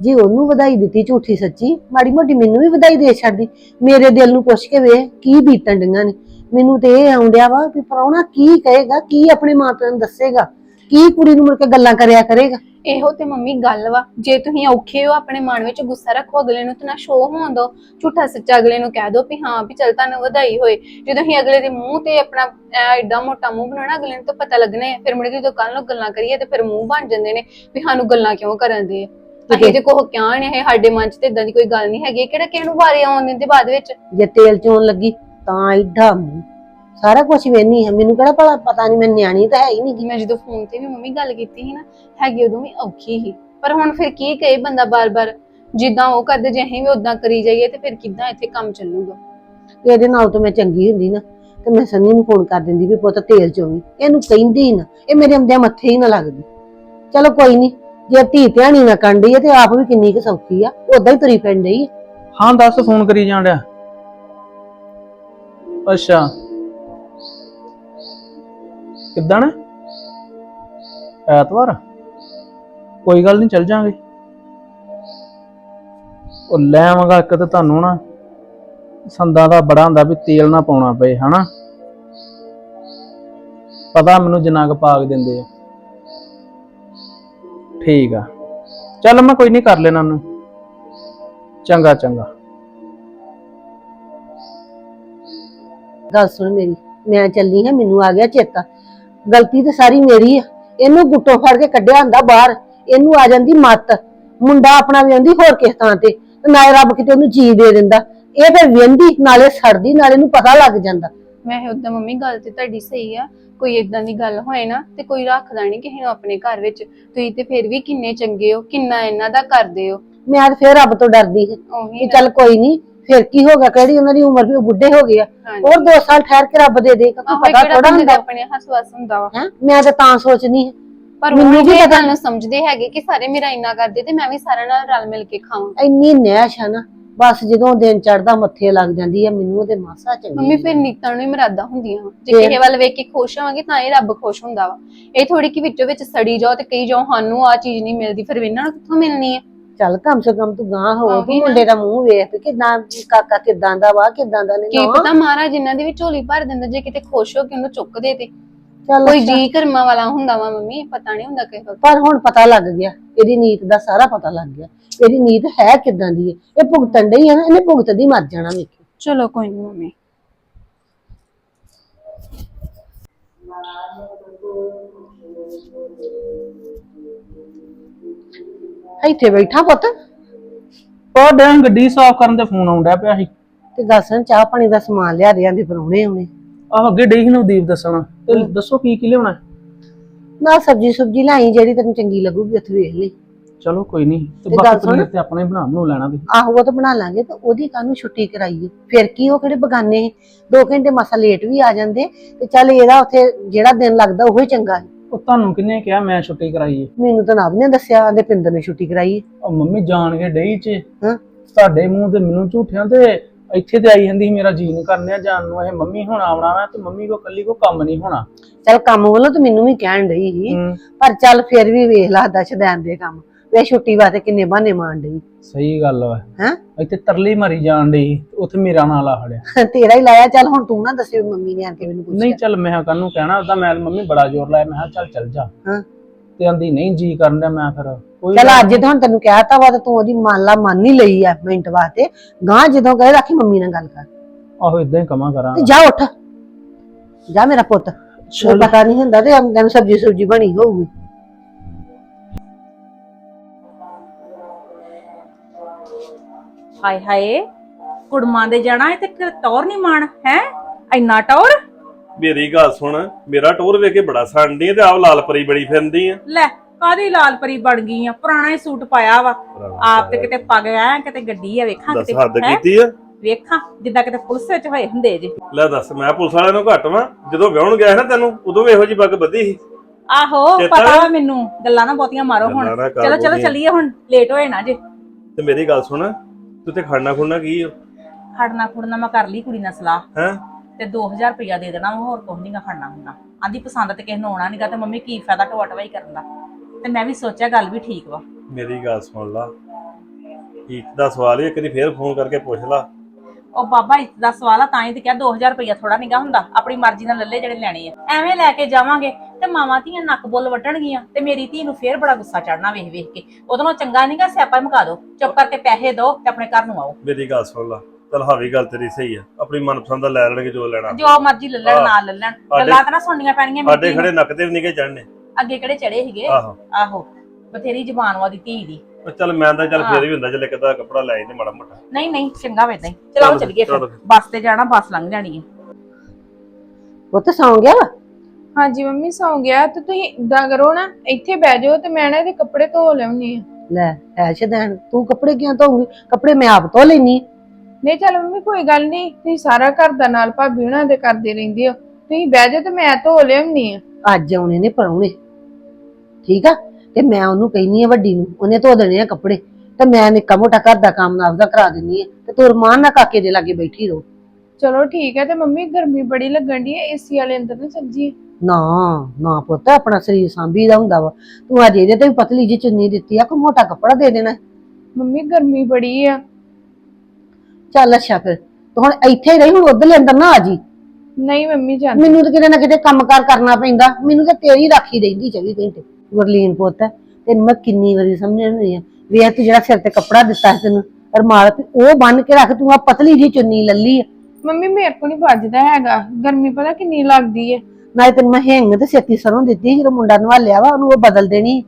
ਜੇ ਉਹਨੂੰ ਵਧਾਈ ਦਿੱਤੀ ਝੂਠੀ ਸੱਚੀ ਮਾੜੀ ਮੋਟੀ ਮੈਨੂੰ ਵੀ ਵਧਾਈ ਦੇ ਛੱਡਦੀ। ਮੇਰੇ ਦਿਲ ਨੂੰ ਪੁੱਛ ਕੇ ਵੇਖ ਕੀ ਬੀਤਣ ਡੀਆਂ ਨੇ। ਮੈਨੂੰ ਤੇ ਇਹ ਆਉਂਦਿਆ ਵਾ ਵੀ ਪ੍ਰਾਹੁਣਾ ਕੀ ਕਹੇਗਾ ਕੀ ਆਪਣੇ ਮਾਪਿਆਂ ਨੂੰ ਦੱਸੇਗਾ। ਕੀ ਕੁੜੀ ਨੂੰ ਮੁੜ ਕੇ ਗੱਲਾਂ ਕਰਿਆ ਕਰੇਗਾ? ਇਹੋ ਤੇ ਮੰਮੀ ਗੱਲ ਵਾ। ਜੇ ਤੁਸੀਂ ਔਖੇ ਹੋ ਆਪਣੇ ਮਨ ਵਿੱਚ ਗੁੱਸਾ ਰੱਖੋ ਅਗਲੇ ਨੂੰ ਤੇ ਨਾ ਸ਼ੋਅ ਹੋਣ ਦਿਓ। ਝੂਠਾ ਸੱਚਾ ਅਗਲੇ ਨੂੰ ਕਹਿ ਦਿਓ ਵੀ ਹਾਂ ਵੀ ਚੱਲ ਤੁਹਾਨੂੰ ਵਧਾਈ ਹੋਏ। ਜੇ ਤੁਸੀਂ ਅਗਲੇ ਦੇ ਮੂੰਹ ਤੇ ਆਪਣਾ ਐ ਐਡਾ ਮੋਟਾ ਮੂੰਹ ਬਣਾਉਣਾ ਅਗਲੇ ਨੂੰ ਤਾਂ ਪਤਾ ਲੱਗਣਾ ਹੈ ਫਿਰ ਮੁੜ ਕੇ ਜਦੋਂ ਕੱਲ ਨੂੰ ਗੱਲਾਂ ਕਰੀਏ ਤੇ ਫਿਰ ਮੂੰਹ ਬਣ ਜਾਂਦੇ ਨੇ ਵੀ ਸਾਨੂੰ ਗੱਲਾਂ ਕਿਉਂ ਕਰਨ ਦੇ ਅਸੀਂ ਤੇ ਕੋਹ ਕਿਉਂ ਨੇ ਇਹ ਸਾਡੇ ਮਨ 'ਚ ਤੇ ਇਦਾਂ ਦੀ ਕੋਈ ਗੱਲ ਨਹੀਂ ਹੈਗੀ। ਕਿਹੜਾ ਕਿਸੇ ਨੂੰ ਵਾਰੇ ਆਉਣ ਦਿੰਦੇ ਬਾਅਦ ਵਿੱਚ? ਜੇ ਤੇਲ ਚੋਣ ਲੱਗੀ ਤਾਂ ਐਡਾ ਮੂੰਹ ਸਾਰਾ ਕੁਝ ਵੇਨੀ ਹੈ ਮੈਨੂੰ ਕਿਹੜਾ ਭਲਾ ਪਤਾ ਨਹੀਂ ਮੈਂ ਨਿਆਣੀ ਤਾਂ ਹੈ ਹੀ ਨਹੀਂ ਮੈਂ ਜਦੋਂ ਫੋਨ ਤੇ ਵੀ ਮੰਮੀ ਗੱਲ ਕੀਤੀ ਸੀ ਨਾ ਹੈਗੀ ਉਦੋਂ ਵੀ ਔਖੀ ਸੀ। ਪਰ ਹੁਣ ਫਿਰ ਕੀ ਕਹੇ ਬੰਦਾ ਬਾਰ-ਬਾਰ? ਜਿੱਦਾਂ ਉਹ ਕਰਦੇ ਜੇ ਅਸੀਂ ਵੀ ਉਦਾਂ ਕਰੀ ਜਾਈਏ ਤੇ ਫਿਰ ਕਿੱਦਾਂ ਇੱਥੇ ਕੰਮ ਚੱਲੂਗਾ? ਇਹਦੇ ਨਾਲ ਤਾਂ ਮੈਂ ਚੰਗੀ ਹੁੰਦੀ ਨਾ। ਤੇ ਮੈਂ ਸੰਨੀ ਨੂੰ ਫੋਨ ਕਰ ਦਿੰਦੀ ਵੀ ਪੁੱਤ ਤੇਲ ਚੋਵੀ ਇਹਨੂੰ ਕਹਿੰਦੀ ਹੀ ਨਾ ਇਹ ਮੇਰੇ ਆਉਂਦਿਆਂ ਮੱਥੇ ਹੀ ਨਾ ਲੱਗਦੀ। ਚਲੋ ਕੋਈ ਨਹੀਂ ਜੇ ਧੀ ਧਿਆਣੀ ਨਾ ਕੰਡੀ ਤੇ ਆਪ ਵੀ ਕਿੰਨੀ ਕੁ ਸੌਖੀ ਆ। ਉਦਾਂ ਹੀ ਤੁਰੀ ਪੈਣ ਡਈ ਹੈ ਹਾਂ ਦੱਸ ਫੋਨ ਕਰੀ ਜਾਣ ਡਿਆ। ਅੱਛਾ। ਕਿੱਦਣ ਐਤਵਾਰ? ਕੋਈ ਗੱਲ ਨਹੀਂ, ਚੱਲ ਜਾਾਂਗੇ। ਉਹ ਲੈ ਆਵਾਂਗਾ ਇੱਕ ਤੇ ਤੁਹਾਨੂੰ ਨਾ। ਸੰਦਾਂ ਦਾ ਬੜਾ ਹੁੰਦਾ ਵੀ ਤੇਲ ਨਾ ਪਾਉਣਾ ਪਏ, ਹਨਾ? ਪਤਾ ਮੈਨੂੰ ਜਿੰਨਾ ਪਾਗ ਦਿੰਦੇ ਆ। ਠੀਕ ਆ। ਚੱਲ ਮੈਂ ਕੋਈ ਨਹੀਂ, ਕਰ ਲੈਣਾ ਉਹਨੂੰ। ਚੰਗਾ ਚੰਗਾ। ਗੱਲ ਸੁਣ ਮੇਰੀ, ਮੈਂ ਚੱਲੀ ਹਾਂ ਮੈਨੂੰ ਆ ਗਿਆ ਚੇਤਾ। ਗਲਤੀ ਤੇ ਸਾਰੀ ਮੇਰੀ ਆ। ਇਹਨੂੰ ਗੁੱਟੋ ਫੜ ਕੇ ਕੱਢਿਆ ਹੁੰਦਾ ਬਾਹਰ। ਇਹਨੂੰ ਆ ਜਾਂਦੀ ਮੱਤ। ਮੁੰਡਾ ਆਪਣਾ ਵੀ ਆਂਦੀ ਹੋਰ ਕਿਸ ਥਾਂ ਤੇ। ਤੇ ਨਾਲੇ ਰੱਬ ਕਿਤੇ ਉਹਨੂੰ ਚੀਜ਼ ਦੇ ਦਿੰਦਾ। ਇਹ ਫਿਰ ਵੇਂਦੀ ਨਾਲੇ ਸੜਦੀ ਨਾਲੇ ਨੂੰ ਪਤਾ ਲੱਗ ਜਾਂਦਾ। ਮੈਂ ਉਦਾਂ ਮੰਮੀ ਗੱਲ ਤੇ ਤੁਹਾਡੀ ਸਹੀ ਆ। ਕੋਈ ਇਦਾਂ ਦੀ ਗੱਲ ਹੋਏ ਨਾ ਤੇ ਕੋਈ ਰੱਖਦਾ ਨਹੀਂ ਕਿਸੇ ਨੂੰ ਆਪਣੇ ਘਰ ਵਿੱਚ। ਤੁਸੀਂ ਤੇ ਫਿਰ ਵੀ ਕਿੰਨੇ ਚੰਗੇ ਹੋ ਕਿੰਨਾ ਇਹਨਾਂ ਦਾ ਕਰਦੇ ਹੋ। ਮੈਂ ਤਾਂ ਫਿਰ ਰੱਬ ਤੋਂ ਡਰਦੀ ਹਾਂ ਉਹੀ ਕਿ ਨਾ। ਚੱਲ ਕੋਈ ਨਹੀਂ ਫਿਰ ਕੀ ਹੋਗਾ ਕਿਹੜੀ ਉਹਨਾਂ ਦੀ ਉਮਰ ਵੀ ਉਹ ਬੁੱਢੇ ਹੋ ਗਏ ਆ। ਹਾਂਜੀ। ਹੋਰ 2 ਸਾਲ ਠਹਿਰ ਕੇ ਰੱਬ ਦੇ ਆਹੋ, ਕੋਈ ਪਤਾ ਥੋੜਾ ਦਾ ਹੁੰਦਾ। ਆਪਣੇ ਹੱਸ-ਵਸ ਹੁੰਦਾ ਵਾ। ਹੈ? ਮੈਂ ਤਾਂ ਤਾਂ ਸੋਚਨੀ ਹਾਂ। ਪਰ ਮੈਨੂੰ ਮੈਨੂੰ ਵੀ ਪਤਾ- ਗੱਲ ਨੂੰ ਸਮਝਦੇ ਹੈਗੇ ਕਿ ਸਾਰੇ ਮੇਰਾ ਇੰਨਾ ਕਰਦੇ ਤੇ ਮੈਂ ਵੀ ਸਾਰਿਆਂ ਨਾਲ ਰਲ ਮਿਲ ਕੇ ਖਾਵਾਂ। ਇੰਨੀ ਨੈਸ਼ ਆ ਨਾ ਬਸ ਜਦੋਂ ਦਿਨ ਚੜਦਾ ਮੱਥੇ ਲੱਗ ਜਾਂਦੀ ਆ ਮੈਨੂੰ ਉਹਦੇ ਮਾਸਾ ਚੰਗੀ ਮੰਮੀ ਫਿਰ ਨੀਤਾਂ ਨੂੰ ਹੀ ਮਰਾਦਾ ਹੁੰਦੀਆਂ ਵਾਂ। ਜੇ ਫਿਰ? ਕਿਸੇ ਵੱਲ ਵੇਖ ਕੇ ਖੁਸ਼ ਹੋਵਾਂਗੇ ਤਾਂ ਇਹ ਰੱਬ ਖੁਸ਼ ਹੁੰਦਾ ਵਾ। ਇਹ ਥੋੜੀ ਕਿ ਵਿੱਚੋਂ ਵਿੱਚ ਸੜੀ ਜਾਓ ਤੇ ਕਹੀ ਜਾਓ ਸਾਨੂੰ ਆ ਚੀਜ਼ ਨਹੀਂ ਮਿਲਦੀ ਫਿਰ ਇਹਨਾਂ ਨੂੰ ਕਿੱਥੋਂ ਮਿਲਣੀ ਹੈ ਚੱਲ ਕਮ ਸੇ ਕਮ ਤੂੰ ਗਾਂ ਹੋ ਨਾ। ਮੁੰਡੇ ਦਾ ਮੂੰਹ ਵੇਖ ਵੀ ਕਿਦਾਂ ਕਾਕਾ ਕਿਦਾਂ ਦਾ ਵਾ ਕਿਦਾਂ ਦਾ ਕੀ ਨਹੀਂ ਪਤਾ ਮਹਾਰਾਜ ਇਹਨਾਂ ਦੀ ਵੀ ਝੋਲੀ ਭਰ ਦਿੰਦਾ ਜੇ ਕਿਤੇ ਖੁਸ਼ ਹੋ ਕੇ ਉਹਨੂੰ ਚੁੱਕ ਦੇ ਤੇ। ਚੱਲ ਕੋਈ। ਜੀ ਕਰਮਾਂ ਵਾਲਾ ਹੁੰਦਾ ਵਾ ਮੰਮੀ ਪਤਾ ਨਹੀਂ ਹੁੰਦਾ ਕਿਸੇ ਵਕਤ। ਪਰ ਹੁਣ ਪਤਾ ਲੱਗ ਗਿਆ ਇਹਦੀ ਨੀਤ ਦਾ ਸਾਰਾ ਪਤਾ ਲੱਗ ਗਿਆ ਇਹਦੀ ਨੀਤ ਹੈ ਕਿਦਾਂ ਦੀ ਹੈ ਇਹ ਭੁਗਤਣ ਡਈ ਆ ਨਾ ਇਹਨੇ ਭੁਗਤਦੀ ਮਰ ਜਾਣਾ ਵੇਖੀ। ਚਲੋ ਕੋਈ ਨਹੀਂ ਮੰਮੀ। ਇੱਥੇ ਬੈਠਾ ਪੁੱਤ। ਉਹ ਡੈਂ ਗੱਡੀ ਸਾਫ਼ ਕਰਨ ਤੇ ਫੋਨ ਆਉਂਦਾ ਪਿਆ ਸੀ। ਤੇ ਗੱਲ ਸੁਣ ਚਾਹ ਪਾਣੀ ਦਾ ਸਮਾਨ ਲਿਆ ਦੇ ਆਂਦੇ ਪਰਉਣੇ ਆਉਣੇ ਆਹ ਅੱਗੇ ਡਈ ਸੀ ਨਵਦੀਪ ਦੱਸਣਾ। ਤੇ ਦੱਸੋ ਕੀ ਕੀ ਲਿਆਉਣਾ ਹੈ? ਨਾਲ ਸਬਜੀ ਸੁਬਜੀ ਲਾਈ ਜਿਹੜੀ ਤੈਨੂੰ ਚੰਗੀ ਲੱਗੂਗੀ ਉੱਥੇ ਵੇਖ ਲਈ। ਚਲੋ ਕੋਈ ਨਹੀਂ ਤੇ ਤੇ ਬਾਕੀ ਸੁਣ। ਪਨੀਰ ਤੇ ਆਪਣੇ ਬਣਾ ਬਣੂ ਲੈਣਾ ਤੇ ਆਹੋ ਉਹ ਤਾਂ ਬਣਾ ਲਾਂਗੇ ਤੇ ਉਹਦੀ ਕਾਹਨੂੰ ਛੁੱਟੀ ਕਰਾਈਏ। ਫਿਰ ਕੀ ਉਹ ਕਿਹੜੇ ਬਗਾਨੇ ਸੀ? ਦੋ ਘੰਟੇ ਮਸਾ ਲੇਟ ਵੀ ਆ ਜਾਂਦੇ ਤੇ ਚੱਲ ਇਹਦਾ ਉੱਥੇ ਜਿਹੜਾ ਦਿਨ ਲੱਗਦਾ ਉਹ ਹੀ ਚੰਗਾ ਸੀ। ਉਹ ਤੁਹਾਨੂੰ ਕਿੰਨੇ ਕਿਹਾ ਮੈਂ ਛੁੱਟੀ ਕਰਾਈ ਏ? ਮੈਨੂੰ ਤਾਂ ਨਵ ਨੇ ਦੱਸਿਆ ਆਂਦੇ ਪਿੰਦਰ ਨੇ ਛੁੱਟੀ ਕਰਾਈ। ਉਹ ਮੰਮੀ ਜਾਣ ਕੇ ਡਈ ਚ। ਹਾਂ। ਤੁਹਾਡੇ ਮੂੰਹ ਤੇ ਮੈਨੂੰ ਝੂਠਿਆਂ ਤੇ ਇੱਥੇ ਤੇ ਆਈ ਜਾਂਦੀ ਸੀ ਮੇਰਾ ਜੀ ਨਹੀਂ ਕਰਨਿਆ ਜਾਣ ਨੂੰ। ਇਹ ਮੰਮੀ ਹੁਣ ਆਉਣਾ ਵਾ ਤੇ ਮੰਮੀ ਕੋ ਕੱਲੀ ਕੋ ਕੰਮ ਨਹੀਂ ਹੋਣਾ। ਚੱਲ ਕੰਮ ਵੱਲੋਂ ਤਾਂ ਮੈਨੂੰ ਵੀ ਕਹਿਣ ਡਈ ਸੀ। ਹੂੰ, ਪਰ ਚੱਲ ਫਿਰ ਵੀ ਵੇਖ ਲਾ ਦਸ਼ਦੈਨ ਦੇ ਕੰਮ। ਵੇ ਛੁੱਟੀ ਵਾਸਤੇ ਕਿੰਨੇ ਬਹਾਨੇ ਮਾਰਨ ਡਈ। ਸਹੀ ਗੱਲ ਵਾ। ਹੈਂ? ਇੱਥੇ ਤਰਲੀ ਮਾਰੀ ਜਾਣ ਡਈ ਉੱਥੇ ਮੇਰਾ ਨਾਂ ਲਾ ਖੜਿਆ ਤੇਰਾ ਹੀ ਲਾਇਆ ਚੱਲ ਹੁਣ ਤੂੰ ਨਾ ਦੱਸਿਓ ਮੰਮੀ ਨੇ ਆ ਕੇ ਮੈਨੂੰ ਨਹੀਂ ਪੁੱਛਿਆ। ਚੱਲ ਮੈਂ ਕਾਹਨੂੰ ਕਹਿਣਾ ਉਹਦਾ ਮੈਂ ਮੰਮੀ ਬੜਾ ਜ਼ੋਰ ਲਾਇਆ ਮੈਂ ਕਿਹਾ ਚੱਲ ਚੱਲ ਜਾ। ਹਾਂ। ਤੇ ਆਂਦੀ ਨਹੀਂ ਜੀ ਕਰਨ ਡਿਆ ਮੈਂ ਫਿਰ ਕੋਈ ਚੱਲ ਅੱਜ ਤਾਂ ਹੁਣ ਤੈਨੂੰ ਕਹਿਤਾ ਵਾ ਤੇ ਤੂੰ ਉਹਦੀ ਮੰਨ ਲਾ ਮੰਨ ਹੀ ਲਈ ਆ ਮਿੰਟ ਵਾਸਤੇ। ਗਾਂ ਜਦੋਂ ਕਹੇ ਰੱਖੀ ਮੰਮੀ ਨਾਲ ਗੱਲ ਕਰ। ਆਹੋ ਇਦਾਂ ਹੀ ਕਮਾ ਕਰਾਂ। ਤੇ ਜਾ ਉੱਠ। ਜਾ ਮੇਰਾ ਪੁੱਤ। ਪਤਾ ਨਹੀਂ ਹੁੰਦਾ ਤੇ ਆਮਦਨ ਸਬਜੀ ਸੁਬਜੀ ਬਣੀ ਹੋਊਗੀ। ਹਾਏ ਹਾਏ ਕੁੜਮਾਂ ਦੇ ਜਾਣਾ ਇਹ ਤੇ ਟੌਰ ਨਹੀਂ ਮਾਣ ਹੈ? ਇੰਨਾ ਟੌਰ? ਮੇਰੀ ਗੱਲ ਸੁਣ ਮੇਰਾ ਟੂਰ ਵੇਖ ਕੇ ਬੜਾ ਸੰਡੀ ਆ ਤੇ ਆਪ ਲਾਲ ਪਰੀ ਬੜੀ ਫਿਰਦੀ ਆ। ਲੈ ਕਾਦੀ ਲਾਲ ਪਰੀ ਬਣ ਗਈ ਆ? ਪੁਰਾਣਾ ਹੀ ਸੂਟ ਪਾਇਆ ਵਾ। ਆਪ ਤੇ ਕਿਤੇ ਪੱਗ ਐ ਕਿਤੇ ਗੱਡੀ ਆ ਵੇਖਾਂ ਕਿਤੇ ਹੱਦ? ਕੀਤੀ ਆ? ਵੇਖਾਂ ਜਿੱਦਾਂ ਕਿਤੇ ਪੁਲਿਸ ਵਿੱਚ ਹੋਏ ਹੁੰਦੇ ਜੇ। ਲੈ ਦੱਸ ਮੈਂ ਪੁਲਿਸ ਵਾਲਿਆਂ ਨੂੰ ਘੱਟ ਵਾਂ। ਜਦੋਂ ਵਿਆਹਣ ਗਿਆ ਨਾ ਤੈਨੂੰ ਉਦੋਂ ਇਹੋ ਜੀ ਪੱਗ ਬੱਧੀ ਸੀ। ਆਹੋ ਪਤਾ? ਵਾ ਮੈਨੂੰ। ਗੱਲਾਂ ਨਾ ਬਹੁਤੀਆਂ ਮਾਰੋ ਹੁਣ। ਚਲੋ ਚਲੋ। ਚੱਲੀਏ ਹੁਣ ਲੇਟ ਹੋਏ ਨਾ ਜੇ। ਤੇ ਮੇਰੀ ਗੱਲ ਸੁਣ ਤੂੰ ਤੇ ਖੜਨਾ ਖੁੜਨਾ ਕੀ ਖੜਨਾ ਖੁੜਨਾ ਮੈਂ ਕਰ ਲਈ ਕੁੜੀ ਨਾਲ ਸਲਾਹ। ਹੈ? ਤੇ 2000 ਰੁਪਇਆ ਦੇ ਦੇਣਾ ਵਾ, ਹੋਰ ਕੁਝ ਨਹੀਂਗਾ ਖੜਨਾ ਹੁੰਦਾ ਆਂਦੀ ਪਸੰਦ ਤੇ ਕਿਸੇ ਨੂੰ ਆਉਣਾ ਨਹੀਂਗਾ ਤੇ ਮੰਮੀ ਕੀ ਫਾਇਦਾ ਟਵਾਟਵਾਈ ਕਰਨ ਦਾ। ਤੇ ਮੈਂ ਵੀ ਸੋਚਿਆ ਗੱਲ ਵੀ ਠੀਕ ਵਾ। ਮੇਰੀ ਗੱਲ ਸੁਣ ਲਾ। ਇੱਕ ਦਾ ਸਵਾਲ ਹੀ ਇੱਕ ਫੇਰ ਫੋਨ ਕਰਕੇ ਪੁੱਛ ਲਾ। ਉਹ ਬਾਬਾ ਇਸ ਦਾ ਸਵਾਲ ਆ ਤਾਂ ਹੀ ਤੇ ਕਿਹਾ 2000 ਰੁਪਇਆ ਥੋੜਾ ਨਹੀਂਗਾ ਹੁੰਦਾ। ਆਪਣੀ ਮਰਜ਼ੀ ਨਾਲ ਲੱਲੇ ਜਿਹੜੇ ਲੈਣੇ ਆ। ਐਵੇਂ ਲੈ ਕੇ ਜਾਵਾਂਗੇ। ਤੇ ਮਾਵਾਂ ਧੀਆਂ ਨੱਕ ਬੁੱਲ ਵੱਢਣਗੀਆਂ ਤੇ ਮੇਰੀ ਧੀ ਨੂੰ ਫੇਰ ਬੜਾ ਗੁੱਸਾ ਚੜਨਾ ਵੇਖ ਵੇਖ ਕੇ। ਉਹਦੇ ਨਾਲ ਚੰਗਾ ਨਹੀਂਗਾ ਸਿਆਪਾ ਹੀ ਮੁਕਾ ਦਿਓ। ਚੁੱਪ ਕਰਕੇ ਪੈਸੇ ਦਿਓ ਤੇ ਆਪਣੇ ਘਰ ਨੂੰ ਆਓ। ਮੇਰੀ ਗੱਲ ਸੁਣ ਲਾ। ਚਲ ਹਾਵੀ ਗੱਲ ਤੇਰੀ ਸਹੀ ਆ। ਆਪਣੀ ਮਨਪਸੰਦ ਦਾ ਲੈ ਲੈਣਗੇ ਜੋ ਲੈਣਾ। ਜੋ ਮਰਜ਼ੀ ਲੈ ਲੈਣ ਨਾ ਲੈ ਲੈਣ। ਗੱਲਾਂ ਤਾਂ ਨਾ ਸੁਣਨੀਆਂ ਪੈਣਗੀਆਂ ਸਾਡੇ ਖੜੇ। ਨੱਕ ਤੇ ਵੀ ਨਹੀਂਗੇ ਚੜਨੇ ਅੱਗੇ ਕਿਹੜੇ ਚੜੇ ਸੀਗੇ? ਆਹੋ। ਆਹੋ। ਬਥੇਰੀ ਜ਼ਬਾਨ ਵਾਦੀ ਧੀ ਦੀ। ਉਹ ਚੱਲ ਮੈਂ ਤਾਂ ਚੱਲ। ਫੇਰ ਵੀ ਹੁੰਦਾ ਚੱਲ ਇੱਕ ਕੱਪੜਾ ਲੈ ਜਾਂਦੇ ਮਾੜਾ ਮੋਟਾ। ਨਹੀਂ ਨਹੀਂ ਚੰਗਾ ਵੇਦਾਂ ਹੀ ਚਲੋ ਚਲੋ, ਚੱਲੀਏ ਫਿਰ। ਬੱਸ ਤੇ ਜਾਣਾ ਬੱਸ ਲੰਘ ਜਾਣੀ ਹੈ। ਉਹ ਤੇ ਸੌਂ ਗਿਆ ਵਾ? ਹਾਂਜੀ ਮੰਮੀ ਸੌਂ ਗਿਆ ਤੇ ਤੁਸੀਂ ਇਦਾਂ ਕਰੋ ਨਾ ਇੱਥੇ ਬਹਿ ਜਾਓ ਤੇ ਮੈਂ ਨਾ ਇਹਦੇ ਕੱਪੜੇ ਧੋ ਲਿਆਉਣੀ ਆ ਲੈ ਐ ਸ਼ਦੈਨ ਤੂੰ ਕੱਪੜੇ ਕਿਉਂ ਧੋਉਂਗੀ ਕੱਪੜੇ ਮੈਂ ਆਪ ਧੋ ਲੈਣੀ ਨਹੀਂ ਚੱਲ ਮੰਮੀ ਕੋਈ ਗੱਲ ਨਹੀਂ ਤੁਸੀਂ ਸਾਰਾ ਘਰ ਦਾ ਨਾਲ ਭਾਬੀ ਉਹਨਾਂ ਦੇ ਕਰਦੇ ਰਹਿੰਦੇ ਹੋ। ਤੁਸੀਂ ਬਹਿ ਜਾਓ ਤੇ ਮੈਂ ਧੋ ਲਿਆਉਣੀ ਆ ਅੱਜ ਆਉਣੇ ਨੇ ਪਰੌਣੇ। ਠੀਕ ਆ? ਤੇ ਮੈਂ ਉਹਨੂੰ ਕਹਿਨੀ ਆ ਵੱਡੀ ਨੂੰ ਉਹਨੇ ਧੋ ਦੇਣੇ ਆ ਕੱਪੜੇ। ਤੇ ਮੈਂ ਨਿੱਕਾ ਮੋਟਾ ਘਰ ਦਾ ਕੰਮ ਆਪਦਾ ਕਰਾ ਦਿੰਨੀ ਆ ਤੇ ਤੂੰ ਰਮਾਨ ਨਾਲ ਕਾਕੇ ਦੇ ਲਾਗੇ ਬੈਠੀ ਰਹੋ। ਚਲੋ ਠੀਕ ਹੈ ਤੇ ਮੰਮੀ ਗਰਮੀ ਬੜੀ ਲੱਗਣ ਦੀ ਹੈ ਏਸੀ ਵਾਲੇ ਅੰਦਰ ਨਾ ਚੱਜੀ ਨਾ ਨਾ ਪੁੱਤ ਆਪਣਾ ਸਰੀਰ ਸਾਂਭੀ ਦਾ ਹੁੰਦਾ ਵਾ। ਤੂੰ ਅੱਜ ਇਹਦੇ ਤੇ ਵੀ ਪਤਲੀ ਜਿਹੀ ਚੁੰਨੀ ਦਿੱਤੀ ਆ ਕੋਈ ਮੋਟਾ ਕੱਪੜਾ ਦੇ ਦੇਣਾ? ਮੰਮੀ ਗਰਮੀ ਬੜੀ ਆ। ਚੱਲ ਅੱਛਾ ਫਿਰ ਤੂੰ ਹੁਣ ਇੱਥੇ ਹੀ ਰਹੀ ਹੁਣ ਉਧਰਲੇ ਅੰਦਰ ਨਾ ਆ ਜੀ। ਨਹੀਂ ਮੰਮੀ ਜਾਂਦੀ। ਮੈਨੂੰ ਤਾਂ ਕਿਤੇ ਨਾ ਕਿਤੇ ਕੰਮਕਾਰ ਕਰਨਾ ਪੈਂਦਾ ਮੈਨੂੰ ਤਾਂ ਤੇਰੀ ਰਾਖੀ ਰਹਿੰਦੀ 24 ਘੰਟੇ। ਗੁਰਲੀਨ ਪੁੱਤ ਤੈਨੂੰ ਮੈਂ ਕਿੰਨੀ ਵਾਰੀ ਸਮਝਾਉਂਦੀ ਆ ਵੀ ਇਹ ਤੂੰ ਜਿਹੜਾ ਸਿਰ ਤੇ ਕੱਪੜਾ ਦਿੱਤਾ ਸੀ ਤੈਨੂੰ ਰਮਾਲ ਤੇ ਉਹ ਬੰਨ ਕੇ ਰੱਖ ਤੂੰ ਆ ਪਤਲੀ ਜਿਹੀ ਚੁੰਨੀ ਲੱਲੀ ਆ। ਮੰਮੀ ਮੇਰੇ ਕੋਲ ਨਹੀਂ ਵੱਜਦਾ ਹੈਗਾ ਗਰਮੀ ਪਤਾ ਕਿੰਨੀ ਲੱਗਦੀ ਹੈ ਨਾਲੇ ਤੈਨੂੰ ਮੈਂ ਹਿੰਗ ਤੇ ਛੇਤੀ ਸਰੋਂ ਦਿੱਤੀ ਜਦੋਂ ਮੁੰਡਾ ਨਵਾਲਿਆ ਵਾ ਉਹਨੂੰ ਉਹ ਬਦਲ ਦੇਣੀ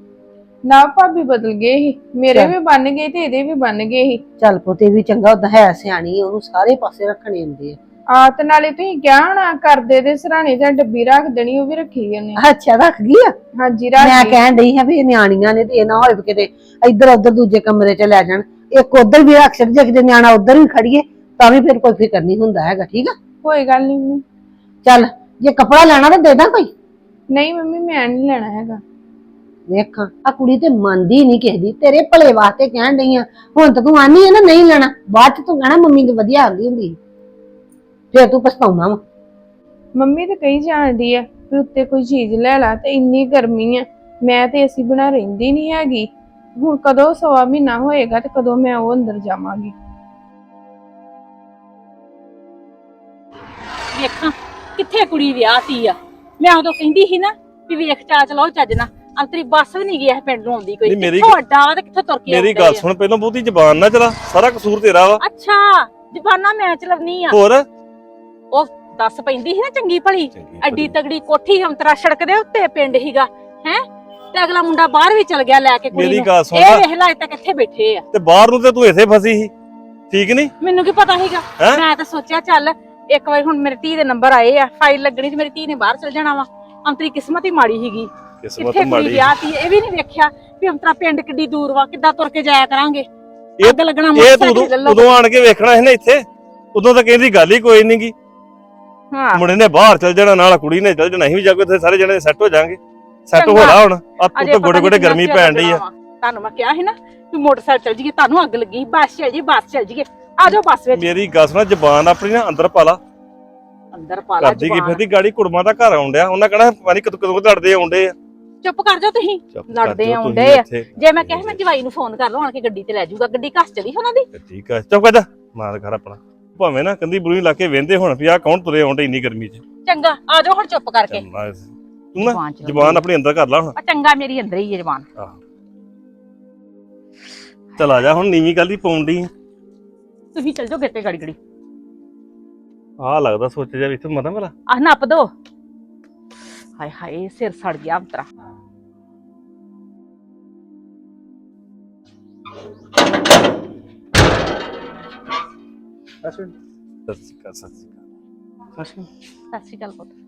ਨਾ ਭਾਬੀ ਬਦਲ ਗਏ ਸੀ। ਮੇਰੇ। ਵੀ ਬਣ ਗਏ ਤੇ ਇਹਦੇ ਵੀ ਬਣ ਗਏ ਸੀ। ਚੱਲ ਪੁੱਤੇ ਵੀ ਚੰਗਾ ਉਹਦਾ ਹੈ ਸਿਆਣੀ ਉਹਨੂੰ ਸਾਰੇ ਪਾਸੇ ਰੱਖਣੇ ਹੁੰਦੇ ਆ। ਆ ਤੇ ਨਾਲੇ ਤੁਸੀਂ ਕਿਹਾ ਹੋਣਾ ਕਰਦੇ ਦੇ ਸਰਾਣੇ ਜਾਂ ਡੱਬੀ ਰੱਖ ਦੇਣੀ ਉਹ ਵੀ ਰੱਖੀ ਉਹਨੇ। ਅੱਛਾ ਰੱਖ ਗਈ ਆ? ਹਾਂਜੀ ਮੈਂ ਰੱਖ ਗਈ। ਕਹਿਣ ਡਈ ਹਾਂ ਵੀ ਇਹ ਨਿਆਣੀਆਂ ਨੇ ਤੇ ਇਹ ਨਾ ਹੋਏ ਵੀ ਕਿਤੇ ਇੱਧਰ ਉੱਧਰ ਦੂਜੇ ਕਮਰੇ 'ਚ ਲੈ ਜਾਣ। ਇੱਕ ਉੱਧਰ ਵੀ ਰੱਖ ਛੱਡ ਜੇ ਕਿਤੇ ਨਿਆਣਾ ਉੱਧਰ ਵੀ ਖੜੀਏ ਤਾਂ ਵੀ ਫਿਰ ਕੋਈ ਫਿਕਰ ਨਹੀਂ ਹੁੰਦਾ ਹੈਗਾ ਠੀਕ ਆ? ਕੋਈ ਗੱਲ ਨਹੀਂ। ਚੱਲ। ਜੇ ਕੱਪੜਾ ਲੈਣਾ ਤਾਂ ਦੇ ਦਾਂ ਕੋਈ? ਨਹੀਂ ਮੰਮੀ ਮੈਂ ਨਹੀਂ ਲੈਣਾ ਹੈਗਾ। ਵੇਖਾਂ ਆ ਕੁੜੀ ਤੇ ਮੰਨਦੀ ਨਹੀਂ ਕਿਸੇ ਦੀ। ਤੇਰੇ ਭਲੇ ਵਾਸਤੇ ਕਹਿਣ ਡਈ ਆ ਹੁਣ ਤਾਂ ਤੂੰ ਆਨੀ ਹੈ ਨਾ ਨਹੀਂ ਲੈਣਾ। ਬਾਅਦ ਚ ਤੂੰ ਕਹਿਣਾ ਮੰਮੀ ਦੀ ਵਧੀਆ ਆਂਦੀ ਹੁੰਦੀ। ਫਿਰ ਤੂੰ ਪਛਤਾਉਣਾ ਵਾ। ਮੰਮੀ ਤੇ ਕਹੀ ਜਾਂਦੀ ਆ ਵੀ ਉੱਤੇ ਕੋਈ ਚੀਜ਼ ਲੈ ਲਾ ਤੇ ਇੰਨੀ ਗਰਮੀ ਆ। ਮੈਂ ਤੇ ਏਸੀ ਬਿਨਾ ਰਹਿੰਦੀ ਨਹੀਂ ਹੈਗੀ। ਹੁਣ ਕਦੋਂ ਸਵਾ ਮਹੀਨਾ ਹੋਏਗਾ ਤੇ ਕਦੋਂ ਮੈਂ ਉਹ ਅੰਦਰ ਜਾਵਾਂਗੀ। ਵੇਖਾਂ ਕਿੱਥੇ ਕੁੜੀ ਵਿਆਹਤੀ ਆ? ਮੈਂ ਉਦੋਂ ਕਹਿੰਦੀ ਸੀ ਨਾ ਵੀ ਵੇਖ ਚਾ ਚਲਾਓ ਚੱਜ ਨਾ ਅੰਤਰੀ ਬੱਸ ਵੀ ਨਹੀਂ ਇਹ ਪਿੰਡ ਨੂੰ ਆਉਂਦੀ ਕੋਈ। ਨਹੀਂ, ਮੇਰੀ ਕਿੱਥੋਂ ਅੱਡਾ ਵਾ ਤੇ ਕਿੱਥੋਂ ਤੁਰ ਕੇ ਮੇਰੀ ਆਉਂਦੇ ਗੱਲ ਆ। ਸੁਣ ਪਹਿਲਾਂ ਬਹੁਤੀ ਜ਼ਬਾਨ ਨਾ ਚਲਾ। ਸਾਰਾ ਕਸੂਰ ਤੇਰਾ ਵਾ। ਅੱਛਾ ਜ਼ਬਾਨਾਂ ਮੈਂ ਚਲਾਉਣੀ ਆ। ਹੋਰ? ਉਹ ਦੱਸ ਪੈਂਦੀ ਸੀ ਨਾ ਚੰਗੀ ਭਲੀ। ਐਡੀ ਤਗੜੀ ਕੋਠੀ ਹਮਤਰਾ ਸੜਕ ਦੇ ਉੱਤੇ ਪਿੰਡ ਹੀਗਾ ਹੈ? ਤੇ ਅਗਲਾ ਮੁੰਡਾ ਬਾਹਰ ਵੀ ਚਲ ਗਿਆ ਲੈ ਕੇ ਕੁੜੀ ਮੇਰੀ ਨੂੰ। ਗੱਲ ਸੁਣ ਇਹ ਵੇਖ ਲੈ ਇੱਥੇ ਕਿੱਥੇ ਬੈਠੇ ਆ। ਤੇ ਬਾਹਰ ਨੂੰ ਤੇ ਤੂੰ ਇੱਥੇ ਫਸੀ ਸੀ। ਠੀਕ ਨਹੀਂ? ਮੈਨੂੰ ਕੀ ਪਤਾ ਸੀਗਾ? ਹੈਂ? ਮੈਂ ਤਾਂ ਸੋਚਿਆ ਚੱਲ ਇੱਕ ਵਾਰੀ ਹੁਣ ਮੇਰੀ ਧੀ ਦੇ ਨੰਬਰ ਆਏ ਆ ਫਾਈਲ ਲੱਗਣੀ ਤੇ ਮੇਰੀ ਧੀ ਨੇ ਬਾਹਰ ਚਲ ਜਾਣਾ ਵਾ। ਅੰਤਰੀ ਕਿਸਮਤ ਹੀ ਮਾੜੀ ਸੀਗੀ। ਕਿਸਮਤ ਮਾੜੀ। ਵਿਆਹ ਤੀ ਇਹ ਵੀ ਨਹੀਂ ਵੇਖਿਆ ਵੀ ਅੰਤਰਾ ਪਿੰਡ ਕਿੱਡੀ ਦੂਰ ਵਾ ਕਿੱਦਾਂ ਤੁਰ ਕੇ ਜਾਇਆ ਕਰਾਂਗੇ। ਇਹ- ਅੱਗ ਲੱਗਣਾ ਤੂੰ ਮੋਟਰਸਾਈਕਲ ਲੈ ਉਦੋਂ ਆਣ ਕੇ ਵੇਖਣਾ ਸੀ ਨਾ ਇੱਥੇ। ਉਦੋਂ ਤਾਂ ਕਹਿੰਦੀ ਗੱਲ ਹੀ ਕੋਈ ਨਹੀਂਗੀ ਹਾਂ। ਮੁੰਡੇ ਨੇ ਬਾਹਰ ਚਲ ਜਾਣਾ ਨਾਲ ਕੁੜੀ ਨੇ ਚਲ ਜਾਣਾ ਅਸੀਂ ਵੀ ਜਾ ਕੇ ਉੱਥੇ ਸਾਰੇ ਜਣੇ ਸੈੱਟ ਹੋ ਜਾਾਂਗੇ। ਸੈੱਟ ਚੰਗਾ। ਹੋਣਾ ਹੁਣ ਆ ਤੂੰ ਤਾਂ ਗੋਡੇ ਗੋਡੇ ਗਰਮੀ ਪੈਣ ਡਈ ਆ। ਤੁਹਾਨੂੰ ਮੈਂ ਕਿਹਾ ਸੀ ਨਾ ਵੀ ਮੋਟਰਸਾਈਕਲ ਚੱਲ ਜੀਏ ਤੁਹਾਨੂੰ ਅੱਗ ਲੱਗੀ ਬੱਸ ਚੱਲ ਜੀ ਬੱਸ ਚੱਲ ਜੀਏ ਆ ਜਾਓ ਬੱਸ ਵਿੱਚ। ਮੇਰੀ ਗੱਲ ਸੁਣਾ ਜ਼ਬਾਨ ਆਪਣੀ ਨਾ ਅੰਦਰ ਪਾ ਲਾ। ਅੰਦਰ ਪਾ ਲਾ ਕਰਦੀ ਕੀ ਜ਼ੁਬਾਨ। ਫਿਰਦੀ? ਗਾੜੀ ਕੁੜਮਾ ਦਾ ਘਰ ਆਉਂਦਿਆ ਉਹਨਾਂ ਕਹਣਾ ਪਾਣੀ ਕਦੋਂ ਕਦੋਂ ਲੜਦੇ ਆਉਂਦੇ ਆ। ਚੁੱਪ ਕਰ ਜਾਓ ਤੁਸੀਂ। ਚੁੱਪ ਕਰ ਲੜਦੇ ਜਾਓ ਆਉਂਦੇ ਆ। ਇੱਥੇ। ਜੇ ਮੈਂ ਕਿਹਾ ਮੈਂ ਜਵਾਈ ਨੂੰ ਫੋਨ ਕਰ ਲਵਾਂ ਕਿ ਗੱਡੀ ਤੇ ਲੈ ਜਾਊਗਾ। ਗੱਡੀ ਘਸ ਚਲੀ ਉਹਨਾਂ ਦੀ। ਠੀਕ ਆ ਚੁੱਪ ਕਰ ਜਾ। ਮਾਰ ਘਰ ਆਪਣਾ। ਭਾਵੇਂ ਨਾ ਕੰਦੀ ਬੁਰੀ ਲਾ ਕੇ ਵੇਂਦੇ ਹੁਣ ਵੀ ਆ ਕੌਣ ਤੁਰੇ ਆਉਂਦੇ ਇੰਨੀ ਗਰਮੀ 'ਚ। ਚੰਗਾ ਆ ਜਾਓ ਹੁਣ ਚੁੱਪ ਕਰਕੇ। ਚੰਗਾ ਤੂੰ ਨਾ ਜ਼ੁਬਾਨ ਆਪਣੀ ਅੰਦਰ ਕਰ ਲਾ ਹੁਣ। ਆ ਚੰਗਾ ਮੇਰੀ ਅੰਦਰ ਹੀ ਹੈ ਜ਼ਬਾਨ। ਚਲ ਆ ਜਾ ਹੁਣ ਨੀਵੀਂ ਗੱਲ ਹੀ ਪਾਉਂਦੀ ਤੁਸੀਂ ਚੱਲ ਜਾਓ ਗੱਤੇ ਗੜੀ ਗੜੀ। ਆ ਲੱਗਦਾ ਸੋਚ ਜਾ ਵੀ ਇੱਥੇ ਮਤਾ ਭਲਾ। ਆਹ ਨੱਪ ਦੋ। ਹਾਏ ਹਾਏ ਸਿਰ ਸੜ ਗਿਆ ਅੰਤਰਾ। ਸਤਿ ਸ਼੍ਰੀ ਅਕਾਲ ਸਤਿ ਸ਼੍ਰੀ ਅਕਾਲ। ਸਤਿ ਸ਼੍ਰੀ ਅਕਾਲ ਪੁੱਤ।